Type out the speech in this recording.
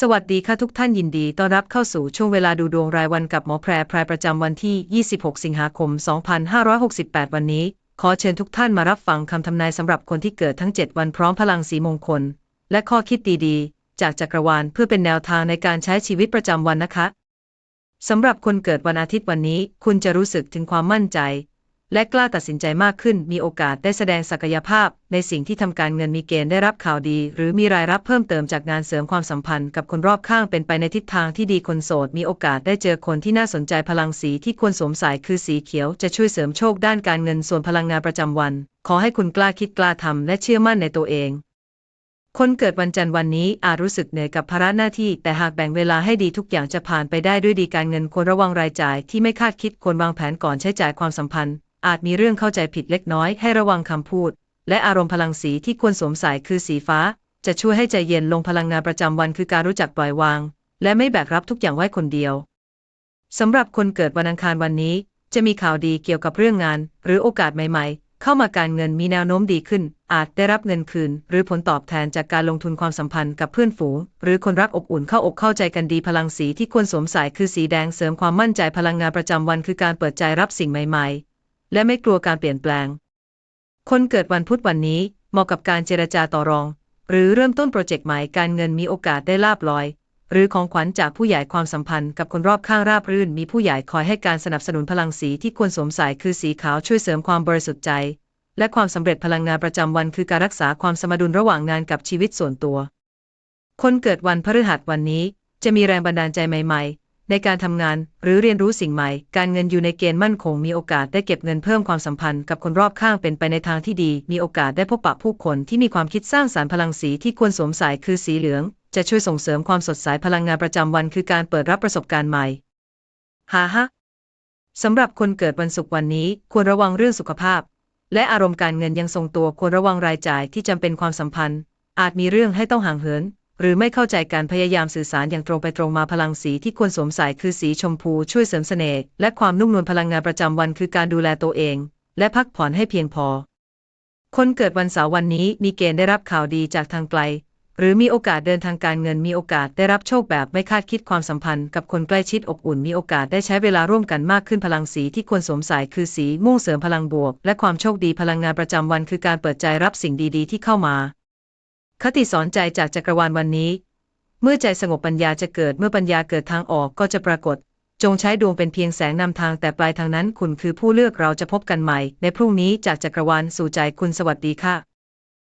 สวัสดีค่ะทุกท่านยินดีต้อนรับเข้าสู่ช่วงเวลาดูดวงรายวันกับหมอแพรพรายประจำวันที่ 26 สิงหาคม 2568 วันนี้ ขอเชิญทุกท่านมารับฟังคำทำนายสำหรับคนที่เกิดทั้ง 7 วันพร้อมพลังสีมงคล และข้อคิดดีๆ จากจักรวาลเพื่อเป็นแนวทางในการใช้ชีวิตประจำวันนะคะสำหรับคนเกิดวันอาทิตย์วันนี้ คุณจะรู้สึกถึงความมั่นใจ และกล้าตัดสินใจมากขึ้น มีโอกาสได้แสดงศักยภาพ ในสิ่งที่ทำการเงินมีเกณฑ์ได้รับข่าวดี หรือมีรายรับเพิ่มเติมจากงานเสริมความสัมพันธ์กับคนรอบข้างเป็นไปในทิศทางที่ดีคนโสด มีโอกาสได้เจอคนที่น่าสนใจพลังสีที่ควรสวมใส่คือสีเขียว จะช่วยเสริมโชคด้านการเงินส่วนพลังงานประจำวัน ขอให้คุณกล้าคิดกล้าทำและเชื่อมั่นในตัวเองคนเกิดวันจันทร์วันนี้อาจรู้สึกเหนื่อยกับภาระหน้าที่ แต่หากแบ่งเวลาให้ดีทุกอย่างจะผ่านไปได้ด้วยดีการเงินควรระวังรายจ่ายที่ไม่คาดคิดควรวางแผนก่อนใช้จ่ายความสัมพันธ์ อาจมีเรื่องเข้าใจผิดเล็กน้อยให้ระวังคำพูด และอารมณ์พลังสีที่ควรสวมใส่คือสีฟ้า จะช่วยให้ใจเย็นลงพลังงานประจำวันคือการรู้จักปล่อยวาง และไม่แบกรับทุกอย่างไว้คนเดียวสำหรับคนเกิดวันอังคารวันนี้ จะมีข่าวดีเกี่ยวกับเรื่องงาน หรือโอกาสใหม่ ๆ เข้ามาการเงินมีแนวโน้มดีขึ้น อาจได้รับเงินคืน หรือผลตอบแทนจากการลงทุนความสัมพันธ์กับเพื่อนฝูง หรือคนรักอบอุ่นเข้าอกเข้าใจกันดีพลังสีที่ควรสวมใส่คือสีแดงเสริมความมั่นใจพลังงานประจำวันคือการเปิดใจรับสิ่งใหม่ ๆ และไม่กลัวการเปลี่ยนแปลง คนเกิดวันพุธวันนี้เหมาะกับการเจรจาต่อรอง หรือเริ่มต้นโปรเจกต์ใหม่การเงินมีโอกาสได้ลาบลอย หรือของขวัญจากผู้ใหญ่ความสัมพันธ์กับคนรอบข้างราบรื่น มีผู้ใหญ่คอยให้การสนับสนุนพลังสีที่ควรสวมใส่คือสีขาวช่วยเสริมความบริสุทธิ์ใจ และความสำเร็จพลังงานประจำวันคือการรักษาความสมดุลระหว่างงานกับชีวิตส่วนตัว คนเกิดวันพฤหัสวันนี้จะมีแรงบันดาลใจใหม่ ๆ ในการทำงานหรือเรียนรู้สิ่งใหม่ การเงินอยู่ในเกณฑ์มั่นคงมีโอกาสได้เก็บเงินเพิ่มความสัมพันธ์กับคนรอบข้างเป็นไปในทางที่ดี มีโอกาสได้พบปะผู้คนที่มีความคิดสร้างสารรค์พลังสีที่ควรสวมใส่คือสีเหลือง จะช่วยส่งเสริมความสดใสพลังงานประจำวันคือการเปิดรับประสบการณ์ใหม่ฮ่าฮะสำหรับคนเกิดวันศุกร์วันนี้ควรระวังเรื่องสุขภาพ และอารมณ์การเงินยังทรงตัวควรระวังรายจ่ายที่จำเป็นความสัมพันธ์ อาจมีเรื่องให้ต้องห่างเหิน หรือไม่เข้าใจการพยายามสื่อสารอย่างตรงไปตรงมาพลังสีที่ควรสวมใส่คือสีชมพูช่วยเสริมเสน่ห์และความนุ่มนวลพลังงานประจำวันคือการดูแลตัวเอง และพักผ่อนให้เพียงพอ คนเกิดวันเสาร์วันนี้มีเกณฑ์ได้รับข่าวดีจากทางไกล หรือมีโอกาสเดินทางการเงินมีโอกาสได้รับโชคแบบไม่คาดคิดความสัมพันธ์กับคนใกล้ชิดอบอุ่นมีโอกาสได้ใช้เวลาร่วมกันมากขึ้นพลังสีที่ควรสวมใส่คือสีม่วงเสริมพลังบวก และความโชคดีพลังงานประจำวันคือการเปิดใจรับสิ่งดี ๆ ที่เข้ามา คติสอนใจจากจักรวาลวันนี้ เมื่อใจสงบปัญญาจะเกิดเมื่อปัญญาเกิดทางออกก็จะปรากฏ จงใช้ดวงเป็นเพียงแสงนำทางแต่ปลายทางนั้นคุณคือผู้เลือกเราจะพบกันใหม่ ในพรุ่งนี้จากจักรวาลสู่ใจคุณสวัสดีค่ะ